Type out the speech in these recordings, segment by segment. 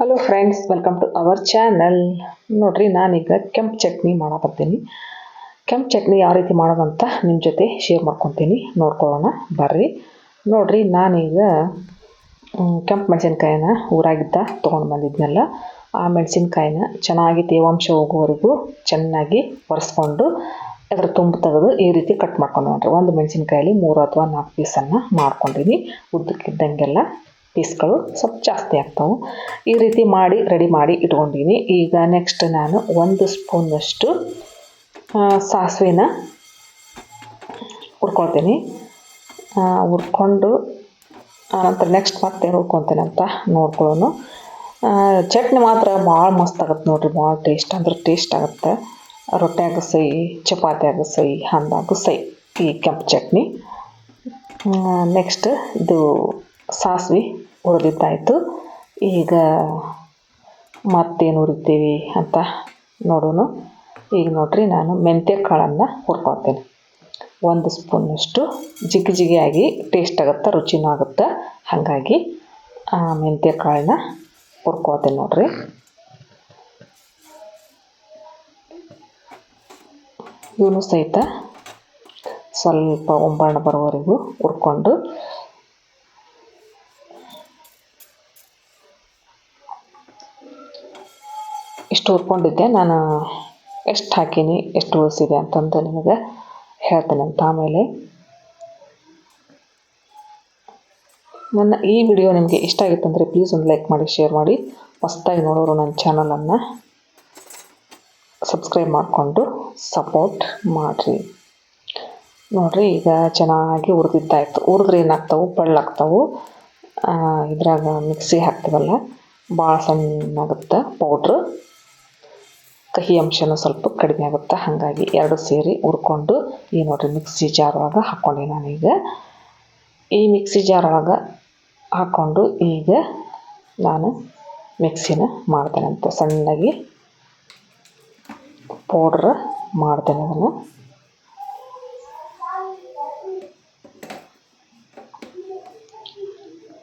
Hello friends welcome to our channel ನೋಡ್ರಿ, ನಾನೀಗ ಕೆಂಪು ಚಟ್ನಿ ಮಾಡಕತ್ತೀನಿ. ಕೆಂಪು ಚಟ್ನಿ ಯಾವ ರೀತಿ ಮಾಡೋದಂತ ನಿಮ್ಮ ಜೊತೆ ಶೇರ್ ಮಾಡ್ಕೊತೀನಿ. ನೋಡ್ಕೊಳ್ಳೋಣ, ಬರ್ರಿ. ನೋಡ್ರಿ, ನಾನೀಗ ಕೆಂಪು ಮೆಣಸಿನ್ಕಾಯಿನ ಊರಾಗಿದ್ದ ತೊಗೊಂಡು ಬಂದಿದ್ನಲ್ಲ, ಆ ಮೆಣಸಿನ್ಕಾಯಿನ ಚೆನ್ನಾಗಿ ತೇವಾಂಶ ಹೋಗೋವರೆಗೂ ಚೆನ್ನಾಗಿ ಒರೆಸ್ಕೊಂಡು ಅದರ ತುಂಬ ತೆಗೆದು ಈ ರೀತಿ ಕಟ್ ಮಾಡ್ಕೊಂಡು ನೋಡ್ರಿ. ಒಂದು ಮೆಣಸಿನ್ಕಾಯಲ್ಲಿ ಮೂರು ಅಥವಾ ನಾಲ್ಕು ಪೀಸನ್ನು ಮಾಡ್ಕೊಂಡಿನಿ. ಉದ್ದಕ್ಕಿದ್ದಂಗೆಲ್ಲ ಪೀಸ್ಗಳು ಸ್ವಲ್ಪ ಜಾಸ್ತಿ ಆಗ್ತಾವೆ. ಈ ರೀತಿ ಮಾಡಿ, ರೆಡಿ ಮಾಡಿ ಇಟ್ಕೊಂಡಿನಿ ಈಗ ನೆಕ್ಸ್ಟ್ ನಾನು ಒಂದು ಸ್ಪೂನಷ್ಟು ಸಾಸಿವೆನ ಹುರ್ಕೊಳ್ತೀನಿ. ಹುರ್ಕೊಂಡು ಆನಂತರ ನೆಕ್ಸ್ಟ್ ಮತ್ತೆ ಹುರ್ಕೊತೀನಿ ಅಂತ ನೋಡ್ಕೊಳ್ಳೋನು ಚಟ್ನಿ ಮಾತ್ರ ಭಾಳ ಮಸ್ತ್ ಆಗುತ್ತೆ ನೋಡಿರಿ, ಭಾಳ ಟೇಸ್ಟ್ ಅಂದ್ರೆ ಟೇಸ್ಟ್ ಆಗುತ್ತೆ. ರೊಟ್ಯಾಗ ಸೈ ಚಪಾತಿಯಾಗ ಸೈ ಹಂದಾಗ ಸೈ ಈ ಕೆಂಪು ಚಟ್ನಿ. ನೆಕ್ಸ್ಟ್ ಇದು ಸಾಸಿವೆ. ಹುರಿದಿದ್ದಾಯಿತು ಈಗ ಮತ್ತೇನು ಹುರಿತೀವಿ ಅಂತ ನೋಡೋಣ. ಈಗ ನೋಡ್ರಿ, ನಾನು ಮೆಂತ್ಯ ಕಾಳನ್ನು ಹುರ್ಕೊಳ್ತೀನಿ. ಒಂದು ಸ್ಪೂನಷ್ಟು ಜಿಗಿ ಜಿಗಿಯಾಗಿ ಟೇಸ್ಟ್ ಆಗುತ್ತೆ, ರುಚಿನೂ ಆಗುತ್ತೆ, ಹಾಗಾಗಿ ಮೆಂತ್ಯ ಕಾಳನ್ನ ಹುರ್ಕೊಳ್ತೀನಿ ನೋಡ್ರಿ. ಇವನು ಸಹಿತ ಸ್ವಲ್ಪ ಒಂಬಣ್ಣ ಬರೋವರೆಗೂ ಹುರ್ಕೊಂಡು ಇಷ್ಟು ಹುರ್ಕೊಂಡಿದ್ದೆ ನಾನು ಎಷ್ಟು ಹಾಕೀನಿ, ಎಷ್ಟು ಉಳಿಸಿದೆ ಅಂತಂದು ನಿಮಗೆ ಹೇಳ್ತೇನೆ ಅಂತ ಆಮೇಲೆ. ನನ್ನ ಈ ವಿಡಿಯೋ ನಿಮಗೆ ಇಷ್ಟ ಆಗಿತ್ತಂದರೆ ಪ್ಲೀಸ್ ಒಂದು ಲೈಕ್ ಮಾಡಿ ಶೇರ್ ಮಾಡಿ. ಹೊಸ್ದಾಗಿ ನೋಡೋರು ನನ್ನ ಚಾನಲನ್ನು ಸಬ್ಸ್ಕ್ರೈಬ್ ಮಾಡಿಕೊಂಡು ಸಪೋರ್ಟ್ ಮಾಡಿರಿ. ನೋಡಿರಿ, ಈಗ ಚೆನ್ನಾಗಿ ಉರಿದಿದ್ದಾಯಿತು. ಹುರಿದ್ರೆ ಏನಾಗ್ತಾವೆ? ಬಳ್ಳಾಗ್ತಾವೆ. ಇದ್ರಾಗ ಮಿಕ್ಸಿ ಹಾಕ್ತೀವಲ್ಲ ಭಾಳ ಸಣ್ಣಾಗುತ್ತೆ ಪೌಡ್ರು ಕಹಿ ಅಂಶನೂ ಸ್ವಲ್ಪ ಕಡಿಮೆ ಆಗುತ್ತೆ. ಹಾಗಾಗಿ ಎರಡು ಸೇರಿ ಹುರ್ಕೊಂಡು ಈ ನೋಡಿರಿ ಮಿಕ್ಸಿ ಜಾರ್ ಒಳಗೆ ನಾನು ನಾನೀಗ ಈ ಮಿಕ್ಸಿ ಜಾರ್ ಒಳಗೆ ಹಾಕ್ಕೊಂಡು ಈಗ ನಾನು ಮಿಕ್ಸಿನ ಮಾಡ್ತೇನೆ ಅಂತ ಸಣ್ಣಗೆ ಪೌಡ್ರ್ ಮಾಡ್ತೇನೆ ಅದನ್ನು.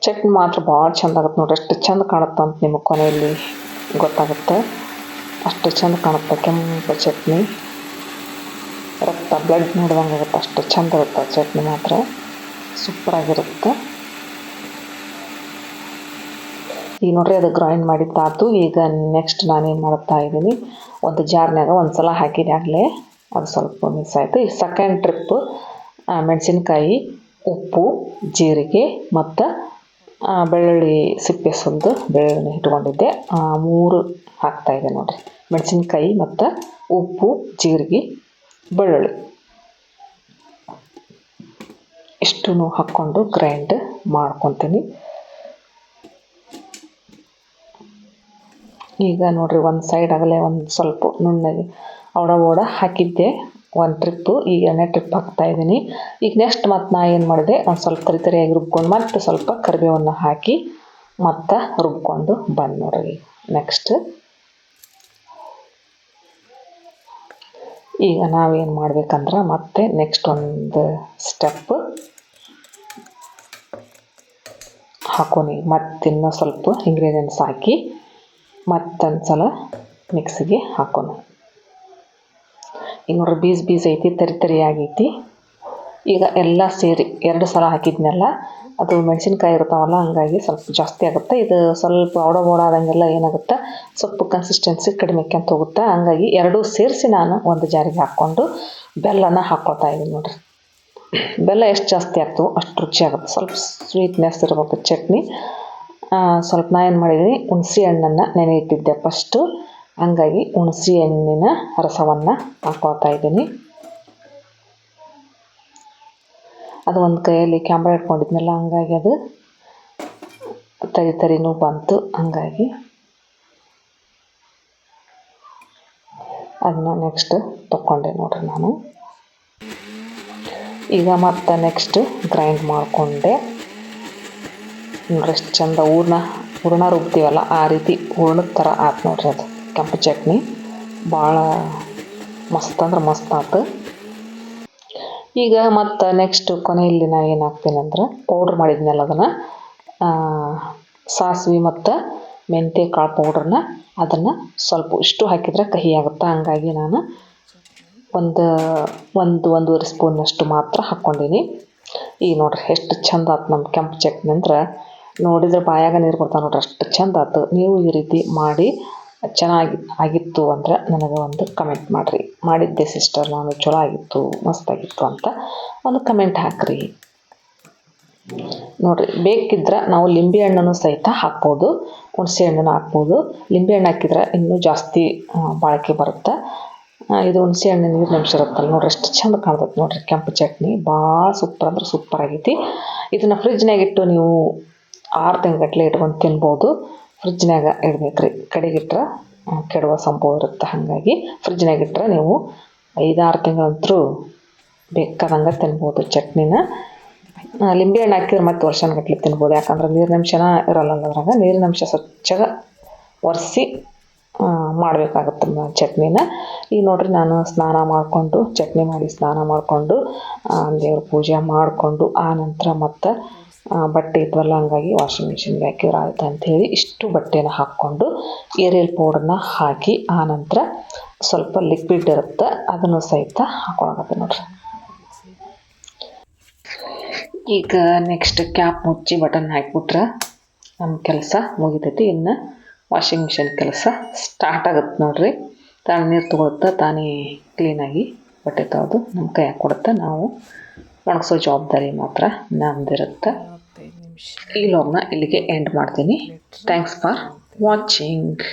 ಚಟ್ನಿ ಮಾತ್ರ ಭಾಳ ಚಂದ ಆಗುತ್ತೆ ನೋಡಿ ಎಷ್ಟು ಚಂದ ಕಾಣುತ್ತೆ ಅಂತ ನಿಮಗೆ ಕೊನೆಯಲ್ಲಿ ಗೊತ್ತಾಗುತ್ತೆ. ಅಷ್ಟು ಚಂದ ಕಾಣುತ್ತೆ, ಕೆಂಪು ಚಟ್ನಿ. ರಕ್ತ ಬ್ಲಡ್ ನೋಡ್ದಂಗೆ ಆಗುತ್ತೆ ಅಷ್ಟು ಚಂದ ಇರುತ್ತೆ ಚಟ್ನಿ ಮಾತ್ರ. ಸೂಪರಾಗಿರುತ್ತೆ. ಈಗ ನೋಡ್ರಿ, ಅದು ಗ್ರೈಂಡ್ ಮಾಡಿದ್ದಾತು ಈಗ ನೆಕ್ಸ್ಟ್ ನಾನೇನು ಮಾಡ್ತಾ ಇದ್ದೀನಿ, ಒಂದು ಜಾರ್ನಾಗ ಒಂದು ಸಲ ಹಾಕಿದೆ ಆಗಲೇ. ಅದು ಸ್ವಲ್ಪ ಮಿಸ್ ಆಯಿತು. ಈಗ ಸೆಕೆಂಡ್ ಟ್ರಿಪ್ಪು ಮೆಣಸಿನ್ಕಾಯಿ, ಉಪ್ಪು, ಜೀರಿಗೆ ಮತ್ತು ಬೆಳ್ಳುಳ್ಳಿ ಸಿಪ್ಪೆ ಸುಂದು ಬೆಳ್ಳುಳ್ಳಿ ಇಟ್ಕೊಂಡಿದ್ದೆ. ಮೂರು ಹಾಕ್ತಾಯಿದ್ದೆ ನೋಡಿರಿ. ಮೆಣಸಿನ್ಕಾಯಿ ಮತ್ತು ಉಪ್ಪು, ಜೀರಿಗೆ, ಬೆಳ್ಳುಳ್ಳಿ. ಇಷ್ಟನ್ನು ಹಾಕ್ಕೊಂಡು ಗ್ರೈಂಡ್ ಮಾಡ್ಕೊತೀನಿ. ಈಗ ನೋಡಿರಿ ಒಂದು ಸೈಡ್ ಆಗಲೇ ಒಂದು ಸ್ವಲ್ಪ ನುಣ್ಣಗೆ ಅವಡ ಓಡ ಹಾಕಿದ್ದೆ. ಒಂದು ಟ್ರಿಪ್ಪು ಈಗ ಎಣ್ಣೆ ಟ್ರಿಪ್ ಹಾಕ್ತಾ ಇದ್ದೀನಿ. ಈಗ ನೆಕ್ಸ್ಟ್ ಮತ್ತು ನಾ ಏನು ಮಾಡಿದೆ? ಒಂದು ಸ್ವಲ್ಪ ತರಿ ತರಿಯಾಗಿ ರುಬ್ಕೊಂಡು ಮತ್ತು ಸ್ವಲ್ಪ ಕರಿಬೇವನ್ನು ಹಾಕಿ ಮತ್ತು ರುಬ್ಕೊಂಡು ಬಂದು ನೋಡ್ರಿ. ನೆಕ್ಸ್ಟ್ ಈಗ ನಾವೇನು ಮಾಡ್ಬೇಕಂದ್ರೆ ಮತ್ತೆ ನೆಕ್ಸ್ಟ್ ಒಂದು ಸ್ಟೆಪ್ ಹಾಕೋನಿ ಮತ್ತಿನ್ನೂ ಸ್ವಲ್ಪ ಇಂಗ್ರೀಡಿಯೆಂಟ್ಸ್ ಹಾಕಿ ಮತ್ತೊಂದು ಸಲ ಮಿಕ್ಸಿಗೆ ಹಾಕೋಣ. ಈಗ ನೋಡ್ರಿ, ಬೀಸ್ ಬೀಸ್ ಐತಿ, ತರಿ ತರಿ ಆಗೈತಿ ಈಗ ಎಲ್ಲ ಸೇರಿ ಎರಡು ಸಲ ಹಾಕಿದ್ನೆಲ್ಲ, ಅದು ಮೆಣಸಿನ್ಕಾಯಿ ಇರ್ತಾವಲ್ಲ ಹಂಗಾಗಿ ಸ್ವಲ್ಪ ಜಾಸ್ತಿ ಆಗುತ್ತೆ. ಇದು ಸ್ವಲ್ಪ ಒಡ ಬೋಡ ಆದಂಗೆಲ್ಲ ಏನಾಗುತ್ತೆ, ಸ್ವಲ್ಪ ಕನ್ಸಿಸ್ಟೆನ್ಸಿ ಕಡಿಮೆ ಅಂತ ಹೋಗುತ್ತೆ. ಹಂಗಾಗಿ ಎರಡೂ ಸೇರಿಸಿ ನಾನು ಒಂದು ಜಾರಿಗೆ ಹಾಕ್ಕೊಂಡು ಬೆಲ್ಲನ ಹಾಕ್ಕೊಳ್ತಾ ಇದ್ದೀನಿ ನೋಡಿರಿ. ಬೆಲ್ಲ ಎಷ್ಟು ಜಾಸ್ತಿ ಆಗ್ತವೋ ಅಷ್ಟು ರುಚಿ ಆಗುತ್ತೆ. ಸ್ವಲ್ಪ ಸ್ವೀಟ್ನೆಸ್ ಇರ್ಬೇಕು ಚಟ್ನಿ. ಸ್ವಲ್ಪ ನಾ ಏನು ಮಾಡಿದ್ದೀನಿ ಹುಣಸೆ ಹಣ್ಣನ್ನು ನೆನೆ ಇಟ್ಟಿದ್ದೆ ಫಸ್ಟು ಹಂಗಾಗಿ ಹುಣಸೆ ಹಣ್ಣಿನ ರಸವನ್ನು ಹಾಕ್ಕೊಳ್ತಾ ಇದ್ದೀನಿ ಅದು ಒಂದು ಕೈಯಲ್ಲಿ ಕ್ಯಾಮ್ರಾ ಇಟ್ಕೊಂಡಿದ್ನಲ್ಲ, ಹಂಗಾಗಿ ಅದು ತರಿ ತರಿನೂ ಬಂತು, ಹಂಗಾಗಿ. ಅದನ್ನ ನೆಕ್ಸ್ಟ್ ತಗೊಂಡೆ ನೋಡ್ರಿ ನಾನು. ಈಗ ಮತ್ತೆ ನೆಕ್ಸ್ಟ್ ಗ್ರೈಂಡ್ ಮಾಡಿಕೊಂಡೆ. ನೋಡ್ರಿ ಎಷ್ಟು ಚಂದ ಹೂರ್ಣ ಹೂರ್ಣ ರುಬ್ತೀವಲ್ಲ, ಆ ರೀತಿ ಹೂರ್ಣದ ಥರ ಆತು ನೋಡ್ರಿ ಅದು ಕೆಂಪು ಚಟ್ನಿ. ಭಾಳ ಮಸ್ತ್ ಅಂದ್ರೆ ಮಸ್ತ್ ಆಯ್ತು ಈಗ ಮತ್ತು ನೆಕ್ಸ್ಟ್ ಕೊನೆಯಲ್ಲಿ ನಾ ಏನು ಹಾಕ್ತೀನಿ ಪೌಡ್ರ್ ಮಾಡಿದ್ನಲ್ಲ ಅದನ್ನು ಸಾಸಿವೆ ಮತ್ತು ಮೆಂತ್ಯ ಕಾಳು ಪೌಡ್ರನ್ನ ಅದನ್ನು ಸ್ವಲ್ಪ ಇಷ್ಟು ಹಾಕಿದ್ರೆ ಕಹಿ ಆಗುತ್ತೆ? ಹಂಗಾಗಿ ನಾನು ಒಂದು ಒಂದು, ಒಂದೂವರೆ ಸ್ಪೂನಷ್ಟು ಮಾತ್ರ ಹಾಕ್ಕೊಂಡೀನಿ. ಈಗ ನೋಡ್ರಿ ಎಷ್ಟು ಚಂದ ಆತು ನಮ್ಮ ಕೆಂಪು ಚಟ್ನಿ ಅಂದ್ರೆ. ನೋಡಿದ್ರೆ ಬಾಯಾಗ ನೀರು ಬರ್ತಾವೆ ನೋಡ್ರಿ, ಅಷ್ಟು ಚಂದ ಆತು. ನೀವು ಈ ರೀತಿ ಮಾಡಿ ಚೆನ್ನಾಗಿ ಆಗಿತ್ತು ಅಂದ್ರೆ ನನಗೆ ಒಂದು ಕಮೆಂಟ್ ಮಾಡಿರಿ. ಮಾಡಿದ್ದೆ ಸಿಸ್ಟರ್ ನಾನು ಚಲೋ ಆಗಿತ್ತು ಮಸ್ತಾಗಿತ್ತು ಅಂತ ಒಂದು ಕಮೆಂಟ್ ಹಾಕಿರಿ. ನೋಡಿ ಬೇಕಿದ್ರೆ ನಾವು ಲಿಂಬೆ ಹಣ್ಣನ್ನು ಸಹಿತ ಹಾಕ್ಬೋದು, ಹುಣಸೆ ಹಣ್ಣನ್ನು ಹಾಕ್ಬೋದು. ಲಿಂಬೆ ಹಣ್ಣು ಹಾಕಿದ್ರೆ ಇನ್ನೂ ಜಾಸ್ತಿ ಬಾಳಿಕೆ ಬರುತ್ತೆ. ಇದು ಹುಣಸೆ ಹಣ್ಣು ನೀರು ನಿಮಿಷ ಇರುತ್ತಲ್ಲ ನೋಡ್ರಿ, ಎಷ್ಟು ಚಂದ ಕಾಣ್ತೈತೆ ನೋಡ್ರಿ, ಕೆಂಪು ಚಟ್ನಿ. ಭಾಳ ಸೂಪರ್ ಅಂದ್ರೆ ಸೂಪರ್ ಆಗೈತಿ. ಇದನ್ನು ಫ್ರಿಜ್ನಾಗ ಇಟ್ಟು ನೀವು ಆರು ತಿಂಗಟ್ಲೆ ಇಟ್ಕೊಂಡು ತಿನ್ಬೋದು. ಫ್ರಿಜ್ನಾಗ ರೀ ಕಡೆಗಿಟ್ರೆ ಕೆಡುವ ಸಂಭವ ಇರುತ್ತೆ. ಹಾಗಾಗಿ ಫ್ರಿಜ್ನಾಗ ಇಟ್ಟರೆ ನೀವು ಐದಾರು ತಿಂಗಳಂತರೂ ಬೇಕಾದಂಗೆ ತಿನ್ಬೋದು ಚಟ್ನಿನ. ಲಿಂಬೆ ಹಣ್ಣು ಹಾಕಿದ್ರೆ ಮತ್ತೆ ವರ್ಷಾನುಗಟ್ಲೆ ತಿನ್ಬೋದು. ಯಾಕಂದ್ರೆ ನೀರಿನಂಶನ ಇರಲ್ಲ ಅದ್ರಾಗ. ನೀರಿನಂಶ ಸ್ವಚ್ಛಗ ಒರೆಸಿ ಮಾಡಬೇಕಾಗುತ್ತೆ ಚಟ್ನಿನ. ಈಗ ನೋಡ್ರಿ ನಾನು ಸ್ನಾನ ಮಾಡಿಕೊಂಡು, ಚಟ್ನಿ ಮಾಡಿ ಸ್ನಾನ ಮಾಡಿಕೊಂಡು ದೇವ್ರ ಪೂಜೆ ಮಾಡಿಕೊಂಡು, ಆ ನಂತರ ಮತ್ತು ಬಟ್ಟೆ ಇದ್ವಲ್ಲ, ಹಂಗಾಗಿ ವಾಷಿಂಗ್ ಮಿಷಿನ್ಗೆ ಹಾಕಿದ್ರೆ ಆಯ್ತು ಅಂಥೇಳಿ ಇಷ್ಟು ಬಟ್ಟೆನ ಹಾಕ್ಕೊಂಡು ಏರಿಯಲ್ ಪೌಡ್ರನ್ನ ಹಾಕಿ, ಆ ನಂತರ ಸ್ವಲ್ಪ ಲಿಕ್ವಿಡ್ ಇರುತ್ತೆ, ಅದನ್ನು ಸಹಿತ ಹಾಕೊಳಕತ್ತೆ ನೋಡ್ರಿ. ಈಗ ನೆಕ್ಸ್ಟ್ ಕ್ಯಾಪ್ ಮುಚ್ಚಿ ಬಟನ್ ಹಾಕಿಬಿಟ್ರೆ ನಮ್ಮ ಕೆಲಸ ಮುಗಿತೈತಿ. ಇನ್ನು ವಾಷಿಂಗ್ ಮಿಷಿನ್ ಕೆಲಸ ಸ್ಟಾರ್ಟ್ ಆಗುತ್ತೆ ನೋಡ್ರಿ. ತಾನು ನೀರು ತೊಗೊಳುತ್ತೆ ತಾನೇ ಕ್ಲೀನಾಗಿ ಬಟ್ಟೆ ತೆಗೆದು ನಮ್ಮ ಕೈ ಕೊಡುತ್ತೆ ನಾವು ಒಣಗಿಸೋ ಜವಾಬ್ದಾರಿ ಮಾತ್ರ ನಮ್ದಿರುತ್ತೆ ಈ ಲಾಗ್ನ ಇಲ್ಲಿಗೆ ಎಂಡ್ ಮಾಡ್ತೀನಿ. Thanks for watching